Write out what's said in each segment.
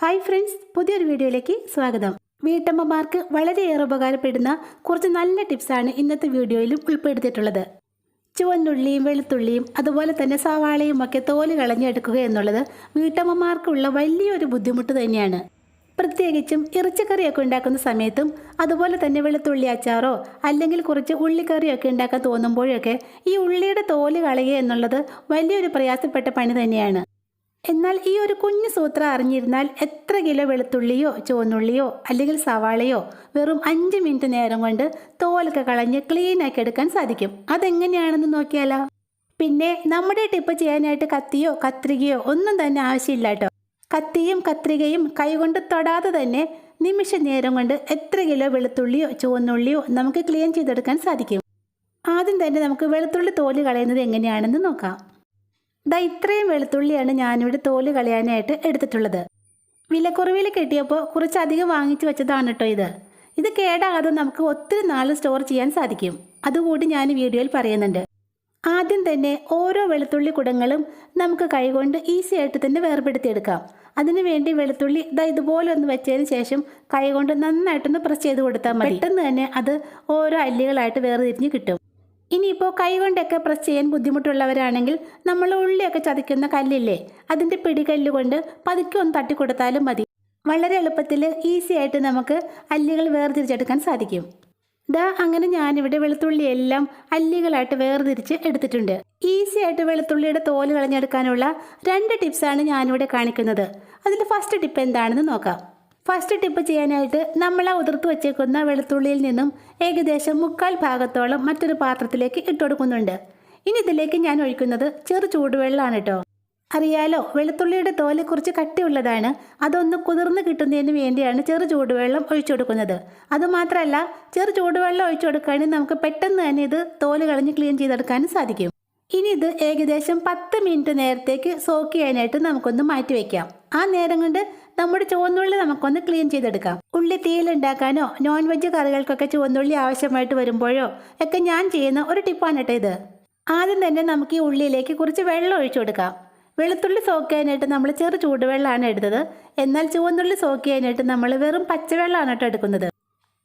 Hi friends പുതിയൊരു വീഡിയോയിലേക്ക് സ്വാഗതം. വീട്ടമ്മമാർക്ക് വളരെയേറെ ഉപകാരപ്പെടുന്ന കുറച്ച് നല്ല ടിപ്സാണ് ഇന്നത്തെ വീഡിയോയിലും ഉൾപ്പെടുത്തിയിട്ടുള്ളത്. ചുവന്നുള്ളിയും വെളുത്തുള്ളിയും അതുപോലെ തന്നെ സവാളയും ഒക്കെ തോൽ കളഞ്ഞെടുക്കുക എന്നുള്ളത് വീട്ടമ്മമാർക്കുള്ള വലിയൊരു ബുദ്ധിമുട്ട് തന്നെയാണ്. പ്രത്യേകിച്ചും ഇറച്ചിക്കറിയൊക്കെ ഉണ്ടാക്കുന്ന സമയത്തും അതുപോലെ തന്നെ വെളുത്തുള്ളി അച്ചാറോ അല്ലെങ്കിൽ കുറച്ച് ഉള്ളിക്കറിയൊക്കെ ഉണ്ടാക്കാൻ തോന്നുമ്പോഴൊക്കെ ഈ ഉള്ളിയുടെ തോൽ കളയുക എന്നുള്ളത് വലിയൊരു പ്രയാസപ്പെട്ട പണി തന്നെയാണ്. എന്നാൽ ഈ ഒരു കുഞ്ഞു സൂത്രം അറിഞ്ഞിരുന്നാൽ എത്ര കിലോ വെളുത്തുള്ളിയോ ചുവന്നുള്ളിയോ അല്ലെങ്കിൽ സവാളയോ വെറും അഞ്ച് മിനിറ്റ് നേരം കൊണ്ട് തോലൊക്കെ കളഞ്ഞ് ക്ലീൻ ആക്കി എടുക്കാൻ സാധിക്കും. അതെങ്ങനെയാണെന്ന് നോക്കിയാലോ? പിന്നെ നമ്മുടെ ടിപ്പ് ചെയ്യാനായിട്ട് കത്തിയോ കത്രികയോ ഒന്നും തന്നെ ആവശ്യമില്ല കേട്ടോ. കത്തിയും കത്രികയും കൈകൊണ്ട് തൊടാതെ തന്നെ നിമിഷ നേരം കൊണ്ട് എത്ര കിലോ വെളുത്തുള്ളിയോ ചുവന്നുള്ളിയോ നമുക്ക് ക്ലീൻ ചെയ്തെടുക്കാൻ സാധിക്കും. ആദ്യം തന്നെ നമുക്ക് വെളുത്തുള്ളി തോൽ കളയുന്നത് എങ്ങനെയാണെന്ന് നോക്കാം. ദാ ഇത്രയും വെളുത്തുള്ളിയാണ് ഞാനിവിടെ തോൽ കളയാനായിട്ട് എടുത്തിട്ടുള്ളത്. വിലക്കുറവിൽ കിട്ടിയപ്പോൾ കുറച്ചധികം വാങ്ങിച്ചു വെച്ചതാണ് കേട്ടോ ഇത്. ഇത് കേടാകാതെ നമുക്ക് ഒത്തിരി നാൾ സ്റ്റോർ ചെയ്യാൻ സാധിക്കും. അതുകൂടി ഞാൻ വീഡിയോയിൽ പറയുന്നുണ്ട്. ആദ്യം തന്നെ ഓരോ വെളുത്തുള്ളി കുടങ്ങളും നമുക്ക് കൈകൊണ്ട് ഈസി ആയിട്ട് തന്നെ വേർപെടുത്തിയെടുക്കാം. അതിനു വേണ്ടി വെളുത്തുള്ളി ഇതാ ഇതുപോലെ ഒന്ന് വെച്ചതിന് ശേഷം കൈകൊണ്ട് നന്നായിട്ടൊന്ന് പ്രസ് ചെയ്ത് കൊടുത്താൽ മതി. പെട്ടെന്ന് തന്നെ അത് ഓരോ അല്ലികളായിട്ട് വേർതിരിഞ്ഞ് കിട്ടും. ഇനിയിപ്പോൾ കൈകൊണ്ടൊക്കെ പ്രസ് ചെയ്യാൻ ബുദ്ധിമുട്ടുള്ളവരാണെങ്കിൽ നമ്മൾ ഉള്ളിയൊക്കെ ചതയ്ക്കുന്ന കല്ലില്ലേ? അതിന്റെ പിടികല്ല് കൊണ്ട് പതുക്കെ ഒന്ന് തട്ടിക്കൊടുത്താലും മതി. വളരെ എളുപ്പത്തിൽ ഈസി ആയിട്ട് നമുക്ക് അല്ലികൾ വേർതിരിച്ചെടുക്കാൻ സാധിക്കും. ദാ അങ്ങനെ ഞാനിവിടെ വെളുത്തുള്ളി എല്ലാം അല്ലികളായിട്ട് വേർതിരിച്ച് എടുത്തിട്ടുണ്ട്. ഈസി ആയിട്ട് വെളുത്തുള്ളിയുടെ തോൽ കളഞ്ഞെടുക്കാനുള്ള രണ്ട് ടിപ്സാണ് ഞാനിവിടെ കാണിക്കുന്നത്. അതിൽ ഫസ്റ്റ് ടിപ്പ് എന്താണെന്ന് നോക്കാം. ഫസ്റ്റ് ടിപ്പ് ചെയ്യാനായിട്ട് നമ്മൾ ആ ഉതിർത്ത് വെച്ചേക്കുന്ന വെളുത്തുള്ളിയിൽ നിന്നും ഏകദേശം മുക്കാൽ ഭാഗത്തോളം മറ്റൊരു പാത്രത്തിലേക്ക് ഇട്ടുകൊടുക്കുന്നുണ്ട് ഇനി ഇതിലേക്ക് ഞാൻ ഒഴിക്കുന്നത് ചെറു ചൂടുവെള്ളമാണ് കേട്ടോ അറിയാലോ വെളുത്തുള്ളിയുടെ തോൽ കുറച്ച് കട്ടിയുള്ളതാണ്. അതൊന്ന് കുതിർന്ന് കിട്ടുന്നതിന് വേണ്ടിയാണ് ചെറു ചൂടുവെള്ളം ഒഴിച്ചു കൊടുക്കുന്നത് അതുമാത്രമല്ല ചെറു ചൂടുവെള്ളം ഒഴിച്ചു കൊടുക്കുകയാണെങ്കിൽ നമുക്ക് പെട്ടെന്ന് തന്നെ ഇത് തോൽ കളഞ്ഞ് ക്ലീൻ ചെയ്തെടുക്കാനും സാധിക്കും. ഇനി ഇത് ഏകദേശം പത്ത് മിനിറ്റ് നേരത്തേക്ക് സോക്ക് ചെയ്യാനായിട്ട് നമുക്കൊന്ന് മാറ്റി വെക്കാം. ആ നേരം കൊണ്ട് നമ്മുടെ ചുവന്നുള്ളി നമുക്കൊന്ന് ക്ലീൻ ചെയ്തെടുക്കാം. ഉള്ളി തീയിലുണ്ടാക്കാനോ നോൺ വെജ് കറികൾക്കൊക്കെ ചുവന്നുള്ളി ആവശ്യമായിട്ട് വരുമ്പോഴോ ഒക്കെ ഞാൻ ചെയ്യുന്ന ഒരു ടിപ്പാണ് കേട്ടോ ഇത്. ആദ്യം തന്നെ നമുക്ക് ഈ ഉള്ളിയിലേക്ക് കുറച്ച് വെള്ളം ഒഴിച്ചു കൊടുക്കാം. വെളുത്തുള്ളി സോക്ക് ചെയ്യാനായിട്ട് നമ്മൾ ചെറു ചൂടുവെള്ളമാണ് എടുത്തത്. എന്നാൽ ചുവന്നുള്ളി സോക്ക് ചെയ്യാനായിട്ട് നമ്മൾ വെറും പച്ചവെള്ളമാണ് കേട്ടോ എടുക്കുന്നത്.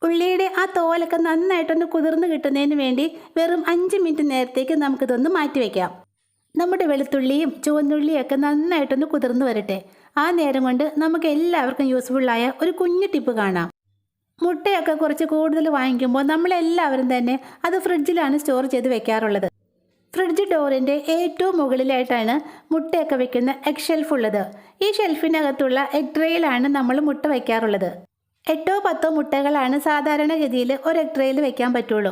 ഉള്ളിയുടെ ആ തോലൊക്കെ നന്നായിട്ടൊന്ന് കുതിർന്ന് കിട്ടുന്നതിന് വേണ്ടി വെറും അഞ്ച് മിനിറ്റ് നേരത്തേക്ക് നമുക്കിതൊന്ന് മാറ്റി വയ്ക്കാം നമ്മുടെ വെളുത്തുള്ളിയും ചുവന്നുള്ളിയും ഒക്കെ നന്നായിട്ടൊന്ന് കുതിർന്ന് വരട്ടെ. ആ നേരം കൊണ്ട് നമുക്ക് എല്ലാവർക്കും യൂസ്ഫുള്ളായ ഒരു കുഞ്ഞു ടിപ്പ് കാണാം. മുട്ടയൊക്കെ കുറച്ച് കൂടുതൽ വാങ്ങിക്കുമ്പോൾ നമ്മളെല്ലാവരും തന്നെ അത് ഫ്രിഡ്ജിലാണ് സ്റ്റോർ ചെയ്ത് വെക്കാറുള്ളത്. ഫ്രിഡ്ജ് ഡോറിന്റെ ഏറ്റവും മുകളിലായിട്ടാണ് മുട്ടയൊക്കെ വെക്കുന്ന എഗ് ഷെൽഫ് ഉള്ളത്. ഈ ഷെൽഫിനകത്തുള്ള എഗ് ട്രേയിലാണ് നമ്മൾ മുട്ട വയ്ക്കാറുള്ളത് എട്ടോ പത്തോ മുട്ടകളാണ് സാധാരണഗതിയിൽ ഒരു എഗ് ട്രേയിൽ വെക്കാൻ പറ്റുള്ളൂ.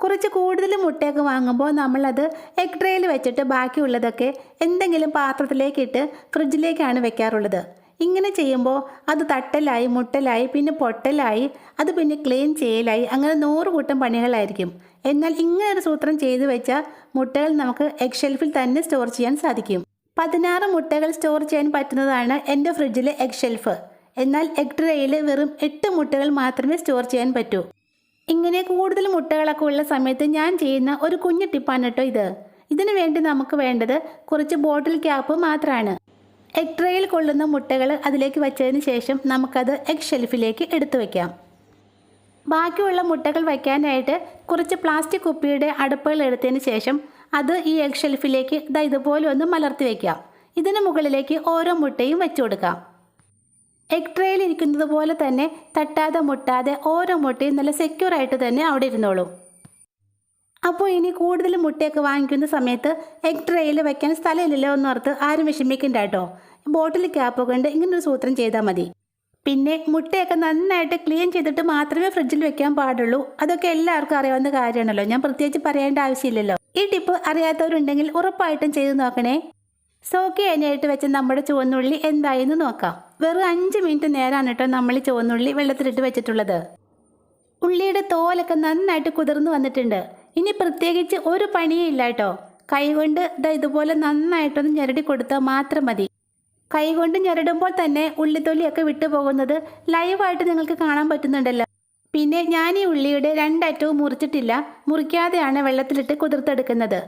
കുറച്ച് കൂടുതൽ മുട്ടയൊക്കെ വാങ്ങുമ്പോൾ നമ്മളത് എഗ് ട്രേയിൽ വെച്ചിട്ട് ബാക്കിയുള്ളതൊക്കെ എന്തെങ്കിലും പാത്രത്തിലേക്കിട്ട് ഫ്രിഡ്ജിലേക്കാണ് വെക്കാറുള്ളത്. ഇങ്ങനെ ചെയ്യുമ്പോൾ അത് തട്ടലായി മുട്ടലായി പിന്നെ പൊട്ടലായി അത് പിന്നെ ക്ലീൻ ചെയ്യലായി അങ്ങനെ നൂറ് കൂട്ടം പണികളായിരിക്കും. എന്നാൽ ഇങ്ങനെ ഒരു സൂത്രം ചെയ്തു വെച്ചാൽ മുട്ടകൾ നമുക്ക് എഗ് ഷെൽഫിൽ തന്നെ സ്റ്റോർ ചെയ്യാൻ സാധിക്കും. പതിനാറ് മുട്ടകൾ സ്റ്റോർ ചെയ്യാൻ പറ്റുന്നതാണ് എന്റെ ഫ്രിഡ്ജിലെ എഗ് ഷെൽഫ് എന്നാൽ എഗ് ട്രേയിൽ വെറും എട്ട് മുട്ടകൾ മാത്രമേ സ്റ്റോർ ചെയ്യാൻ പറ്റൂ. ഇങ്ങനെ കൂടുതൽ മുട്ടകളൊക്കെ ഉള്ള സമയത്ത് ഞാൻ ചെയ്യുന്ന ഒരു കുഞ്ഞു ടിപ്പാണ് കേട്ടോ ഇത്. ഇതിനു വേണ്ടി നമുക്ക് വേണ്ടത് കുറച്ച് ബോട്ടിൽ ക്യാപ്പ് മാത്രമാണ് എഗ് ട്രേയിൽ കൊള്ളുന്ന മുട്ടകൾ അതിലേക്ക് വെച്ചതിന് ശേഷം നമുക്കത് എഗ് ഷെൽഫിലേക്ക് എടുത്തു വയ്ക്കാം ബാക്കിയുള്ള മുട്ടകൾ വയ്ക്കാനായിട്ട് കുറച്ച് പ്ലാസ്റ്റിക് കുപ്പിയുടെ അടുപ്പുകൾ എടുത്തതിന് ശേഷം അത് ഈ എഗ് ഷെൽഫിലേക്ക് ഇതാ ഇതുപോലെ ഒന്ന് മലർത്തി വയ്ക്കാം ഇതിന് മുകളിലേക്ക് ഓരോ മുട്ടയും വെച്ചു കൊടുക്കാം. എഗ് ട്രേയിൽ ഇരിക്കുന്നത് പോലെ തന്നെ തട്ടാതെ മുട്ടാതെ ഓരോ മുട്ടയും നല്ല സെക്യൂർ ആയിട്ട് തന്നെ അവിടെ ഇരുന്നോളൂ. അപ്പോൾ ഇനി കൂടുതൽ മുട്ടയൊക്കെ വാങ്ങിക്കുന്ന സമയത്ത് എഗ് ട്രേയിൽ വെക്കാൻ സ്ഥലമില്ലല്ലോ എന്നോർത്ത് ആരും വിഷമിക്കണ്ട കേട്ടോ. ബോട്ടിൽ ക്യാപ്പ് കൊണ്ട് ഇങ്ങനൊരു സൂത്രം ചെയ്താൽ മതി. പിന്നെ മുട്ടയൊക്കെ നന്നായിട്ട് ക്ലീൻ ചെയ്തിട്ട് മാത്രമേ ഫ്രിഡ്ജിൽ വെക്കാൻ പാടുള്ളൂ. അതൊക്കെ എല്ലാവർക്കും അറിയാവുന്ന കാര്യമാണല്ലോ. ഞാൻ പ്രത്യേകിച്ച് പറയേണ്ട ആവശ്യമില്ലല്ലോ. ഈ ടിപ്പ് അറിയാത്തവരുണ്ടെങ്കിൽ ഉറപ്പായിട്ടും ചെയ്തു നോക്കണേ. സോക്ക് ചെയ്യാനായിട്ട് വെച്ച നമ്മുടെ ചുവന്നുള്ളി എന്തായെന്ന് നോക്കാം. വെറും അഞ്ച് മിനിറ്റ് നേരമാണ് കേട്ടോ നമ്മൾ ചുവന്നുള്ളി വെള്ളത്തിലിട്ട് വെച്ചിട്ടുള്ളത്. ഉള്ളിയുടെ തോലൊക്കെ നന്നായിട്ട് കുതിർന്നു വന്നിട്ടുണ്ട്. ഇനി പ്രത്യേകിച്ച് ഒരു പണിയും ഇല്ല കേട്ടോ. കൈകൊണ്ട് ദാ ഇതുപോലെ നന്നായിട്ടൊന്ന് ഞെരടി കൊടുത്താൽ മാത്രം മതി. കൈകൊണ്ട് ഞെരടുമ്പോൾ തന്നെ ഉള്ളിത്തൊലിയൊക്കെ വിട്ടു പോകുന്നത് ലൈവായിട്ട് നിങ്ങൾക്ക് കാണാൻ പറ്റുന്നുണ്ടല്ലോ. പിന്നെ ഞാൻ ഈ ഉള്ളിയുടെ രണ്ടറ്റവും മുറിച്ചിട്ടില്ല. മുറിക്കാതെയാണ് വെള്ളത്തിലിട്ട് കുതിർത്തെടുക്കുന്നത്.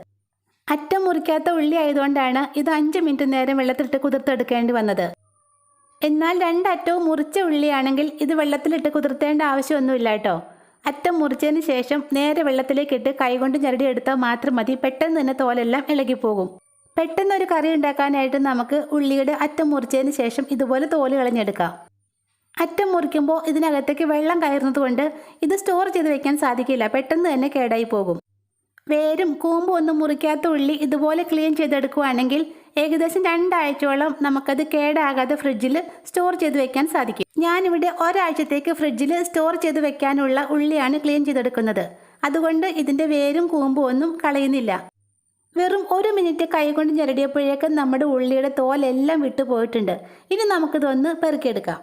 അറ്റം മുറിക്കാത്ത ഉള്ളി ആയതുകൊണ്ടാണ് ഇത് അഞ്ച് മിനിറ്റ് നേരം വെള്ളത്തിലിട്ട് കുതിർത്തെടുക്കേണ്ടി വന്നത്. എന്നാൽ രണ്ടറ്റവും മുറിച്ച ഉള്ളിയാണെങ്കിൽ ഇത് വെള്ളത്തിലിട്ട് കുതിർത്തേണ്ട ആവശ്യമൊന്നുമില്ല കേട്ടോ. അറ്റം മുറിച്ചതിന് ശേഷം നേരെ വെള്ളത്തിലേക്കിട്ട് കൈകൊണ്ട് ഞരടി എടുത്താൽ മാത്രം മതി. പെട്ടെന്ന് തന്നെ തോലെല്ലാം ഇളകിപ്പോകും. പെട്ടെന്ന് ഒരു കറി ഉണ്ടാക്കാനായിട്ട് നമുക്ക് ഉള്ളിയുടെ അറ്റം മുറിച്ചതിന് ശേഷം ഇതുപോലെ തോൽ കളഞ്ഞെടുക്കാം. അറ്റം മുറിക്കുമ്പോൾ ഇതിനകത്തേക്ക് വെള്ളം കയറുന്നത് കൊണ്ട് ഇത് സ്റ്റോർ ചെയ്ത് വെക്കാൻ സാധിക്കില്ല. പെട്ടെന്ന് തന്നെ കേടായി പോകും. വേരും കൂമ്പും ഒന്നും മുറിക്കാത്ത ഉള്ളി ഇതുപോലെ ക്ലീൻ ചെയ്തെടുക്കുകയാണെങ്കിൽ ഏകദേശം രണ്ടാഴ്ചയോളം നമുക്കത് കേടാകാതെ ഫ്രിഡ്ജിൽ സ്റ്റോർ ചെയ്ത് വെക്കാൻ സാധിക്കും. ഞാനിവിടെ ഒരാഴ്ചത്തേക്ക് ഫ്രിഡ്ജിൽ സ്റ്റോർ ചെയ്ത് വെക്കാനുള്ള ഉള്ളിയാണ് ക്ലീൻ ചെയ്തെടുക്കുന്നത്. അതുകൊണ്ട് ഇതിന്റെ വേരും കൂമ്പും ഒന്നും കളയുന്നില്ല. വെറും ഒരു മിനിറ്റ് കൈകൊണ്ട് ഞെരടിയപ്പോഴേക്കും നമ്മുടെ ഉള്ളിയുടെ തോലെല്ലാം വിട്ടുപോയിട്ടുണ്ട് ഇനി നമുക്കിതൊന്ന് പെറുക്കിയെടുക്കാം.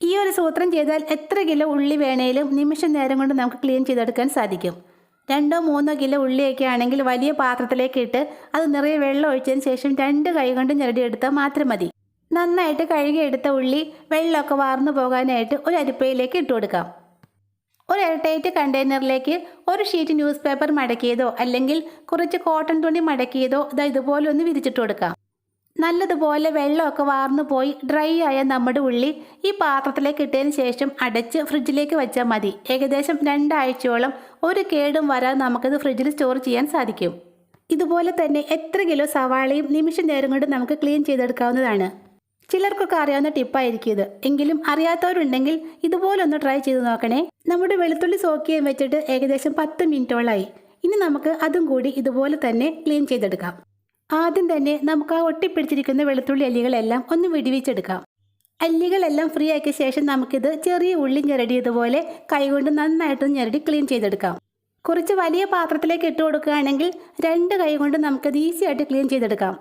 ഈ ഒരു സൂത്രം ചെയ്താൽ എത്ര കിലോ ഉള്ളി വേണേലും നിമിഷ നേരം കൊണ്ട് നമുക്ക് ക്ലീൻ ചെയ്തെടുക്കാൻ സാധിക്കും. രണ്ടോ മൂന്നോ കിലോ ഉള്ളിയൊക്കെ ആണെങ്കിൽ വലിയ പാത്രത്തിലേക്ക് ഇട്ട് അത് നിറയെ വെള്ളം ഒഴിച്ചതിന് ശേഷം രണ്ട് കൈ കൊണ്ട് ഞെരടിയെടുത്താൽ മാത്രം മതി. നന്നായിട്ട് കഴുകിയെടുത്ത ഉള്ളി വെള്ളമൊക്കെ വാർന്നു പോകാനായിട്ട് ഒരു അരിപ്പയിലേക്ക് ഇട്ട് കൊടുക്കാം. ഒരു എയർടൈറ്റ് കണ്ടെയ്നറിലേക്ക് ഒരു ഷീറ്റ് ന്യൂസ് പേപ്പർ മടക്കിയതോ അല്ലെങ്കിൽ കുറച്ച് കോട്ടൺ തുണി മടക്കിയതോ ഇതാ ഇതുപോലെ ഒന്ന് വിരിച്ചിട്ട് കൊടുക്കാം. നല്ലതുപോലെ വെള്ളമൊക്കെ വാർന്നു പോയി ഡ്രൈ ആയ നമ്മുടെ ഉള്ളി ഈ പാത്രത്തിലേക്ക് ഇട്ടതിന് ശേഷം അടച്ച് ഫ്രിഡ്ജിലേക്ക് വെച്ചാൽ മതി. ഏകദേശം രണ്ടാഴ്ചയോളം ഒരു കേടും വരാതെ നമുക്കിത് ഫ്രിഡ്ജിൽ സ്റ്റോർ ചെയ്യാൻ സാധിക്കും. ഇതുപോലെ തന്നെ എത്ര കിലോ സവാളയും നിമിഷ നേരം കൊണ്ട് നമുക്ക് ക്ലീൻ ചെയ്തെടുക്കാവുന്നതാണ്. ചിലർക്കൊക്കെ അറിയാവുന്ന ടിപ്പായിരിക്കും ഇത്. എങ്കിലും അറിയാത്തവരുണ്ടെങ്കിൽ ഇതുപോലൊന്ന് ട്രൈ ചെയ്ത് നോക്കണേ. നമ്മുടെ വെളുത്തുള്ളി സോക്ക് ചെയ്യാൻ വെച്ചിട്ട് ഏകദേശം പത്ത് മിനിറ്റോളായി. ഇനി നമുക്ക് അതും കൂടി ഇതുപോലെ തന്നെ ക്ലീൻ ചെയ്തെടുക്കാം. ആദ്യം തന്നെ നമുക്ക് ആ ഒട്ടിപ്പിടിച്ചിരിക്കുന്ന വെളുത്തുള്ളി അല്ലികളെല്ലാം ഒന്ന് വിടിവിച്ചെടുക്കാം. അല്ലികളെല്ലാം ഫ്രീ ആക്കിയ ശേഷം നമുക്കിത് ചെറിയ ഉള്ളി ഞെരടിയതുപോലെ കൈകൊണ്ട് നന്നായിട്ട് ഞെരടി ക്ലീൻ ചെയ്തെടുക്കാം. കുറച്ച് വലിയ പാത്രത്തിലേക്ക് ഇട്ട് കൊടുക്കുകയാണെങ്കിൽ രണ്ട് കൈ കൊണ്ട് നമുക്കത് ഈസി ആയിട്ട് ക്ലീൻ ചെയ്തെടുക്കാം.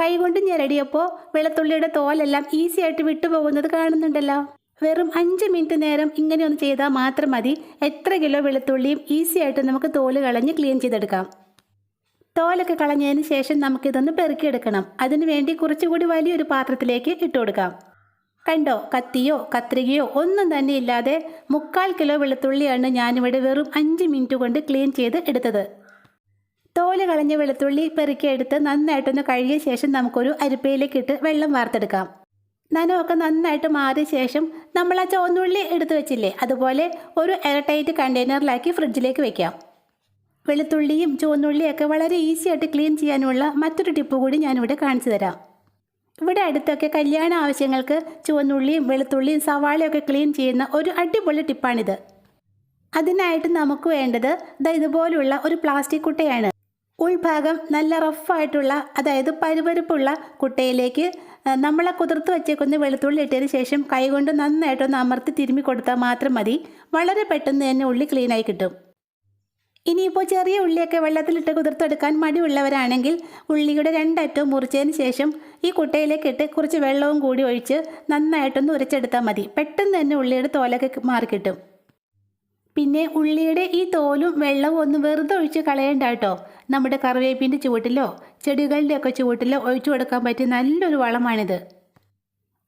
കൈകൊണ്ട് ഞെരടിയപ്പോൾ വെളുത്തുള്ളിയുടെ തോലെല്ലാം ഈസി ആയിട്ട് വിട്ടുപോകുന്നത് കാണുന്നുണ്ടല്ലോ. വെറും അഞ്ച് മിനിറ്റ് നേരം ഇങ്ങനെ ഒന്ന് ചെയ്താൽ മാത്രം മതി. എത്ര കിലോ വെളുത്തുള്ളിയും ഈസി ആയിട്ട് നമുക്ക് തോൽ കളഞ്ഞ് ക്ലീൻ ചെയ്തെടുക്കാം. തോലൊക്കെ കളഞ്ഞതിന് ശേഷം നമുക്കിതൊന്ന് പെറുക്കിയെടുക്കണം. അതിനു വേണ്ടി കുറച്ചുകൂടി വലിയൊരു പാത്രത്തിലേക്ക് ഇട്ടുകൊടുക്കാം കണ്ടോ? കത്തിയോ കത്രികയോ ഒന്നും തന്നെ ഇല്ലാതെ മുക്കാൽ കിലോ വെളുത്തുള്ളിയാണ് ഞാനിവിടെ വെറും അഞ്ച് മിനിറ്റ് കൊണ്ട് ക്ലീൻ ചെയ്ത് എടുത്തത്. തോൽ കളഞ്ഞ വെളുത്തുള്ളി പെറുക്കിയെടുത്ത് നന്നായിട്ടൊന്ന് കഴുകിയ ശേഷം നമുക്കൊരു അരിപ്പയിലേക്ക് ഇട്ട് വെള്ളം വാർത്തെടുക്കാം. നനവൊക്കെ നന്നായിട്ട് മാറിയ ശേഷം നമ്മൾ ആ ചുവന്നുള്ളി എടുത്തു വെച്ചില്ലേ? അതുപോലെ ഒരു എയർടൈറ്റ് കണ്ടെയ്നറിലാക്കി ഫ്രിഡ്ജിലേക്ക് വെക്കാം. വെളുത്തുള്ളിയും ചുവന്നുള്ളിയൊക്കെ വളരെ ഈസി ആയിട്ട് ക്ലീൻ ചെയ്യാനുള്ള മറ്റൊരു ടിപ്പ് കൂടി ഞാനിവിടെ കാണിച്ചു തരാം. ഇവിടെ അടുത്തൊക്കെ കല്യാണ ആവശ്യങ്ങൾക്ക് ചുവന്നുള്ളിയും വെളുത്തുള്ളിയും സവാളയൊക്കെ ക്ലീൻ ചെയ്യുന്ന ഒരു അടിപൊളി ടിപ്പാണിത് അതിനായിട്ട് നമുക്ക് വേണ്ടത് ഇതുപോലുള്ള ഒരു പ്ലാസ്റ്റിക് കുട്ടയാണ്. ഉൾഭാഗം നല്ല റഫായിട്ടുള്ള അതായത് പരുപരുപ്പുള്ള കുട്ടയിലേക്ക് നമ്മളെ കുതിർത്ത് വെച്ചേക്കുന്ന വെളുത്തുള്ളി ഇട്ടതിന് ശേഷം കൈകൊണ്ട് നന്നായിട്ടൊന്ന് അമർത്തി തിരുമ്മി കൊടുത്താൽ മാത്രം മതി. വളരെ പെട്ടെന്ന് തന്നെ ഉള്ളി ക്ലീനായി കിട്ടും. ഇനിയിപ്പോൾ ചെറിയ ഉള്ളിയൊക്കെ വെള്ളത്തിലിട്ട് കുതിർത്തെടുക്കാൻ മടിയുള്ളവരാണെങ്കിൽ ഉള്ളിയുടെ രണ്ടറ്റവും മുറിച്ചതിന് ശേഷം ഈ കുട്ടയിലേക്ക് ഇട്ട് കുറച്ച് വെള്ളവും കൂടി ഒഴിച്ച് നന്നായിട്ടൊന്ന് ഉരച്ചെടുത്താൽ മതി. പെട്ടെന്ന് തന്നെ ഉള്ളിയുടെ തോലൊക്കെ മാറിക്കിട്ടും പിന്നെ ഉള്ളിയുടെ ഈ തോലും വെള്ളവും ഒന്ന് വെറുതെ ഒഴിച്ച് കളയേണ്ട കേട്ടോ. നമ്മുടെ കറിവേപ്പിന്റെ ചുവട്ടിലോ ചെടികളുടെയൊക്കെ ചുവട്ടിലോ ഒഴിച്ചു കൊടുക്കാൻ പറ്റിയ നല്ലൊരു വളമാണിത്.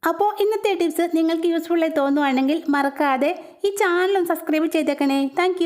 അപ്പോൾ ഇന്നത്തെ ടിപ്സ് നിങ്ങൾക്ക് യൂസ്ഫുള്ളായി തോന്നുവാണെങ്കിൽ മറക്കാതെ ഈ ചാനലും സബ്സ്ക്രൈബ് ചെയ്തേക്കണേ. താങ്ക്